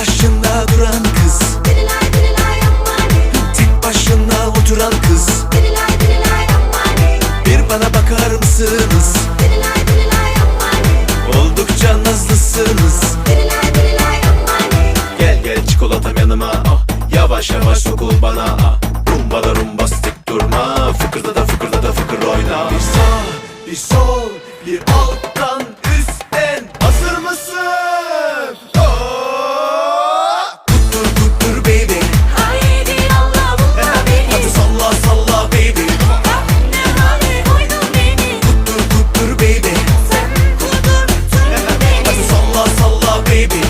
başında duran kız. Ammani Tek başına oturan kız. Ammani Bir bana bakar mısınız? Ammani Oldukça nazlısınız. Ammani Gel gel çikolatam yanıma. Ah. Yavaş yavaş sokul bana. Ah. Rumba da rumba sık durma. Fıkırda da fıkırda da fıkır oyna. Bir sağ bir sol bir alttan üstten baby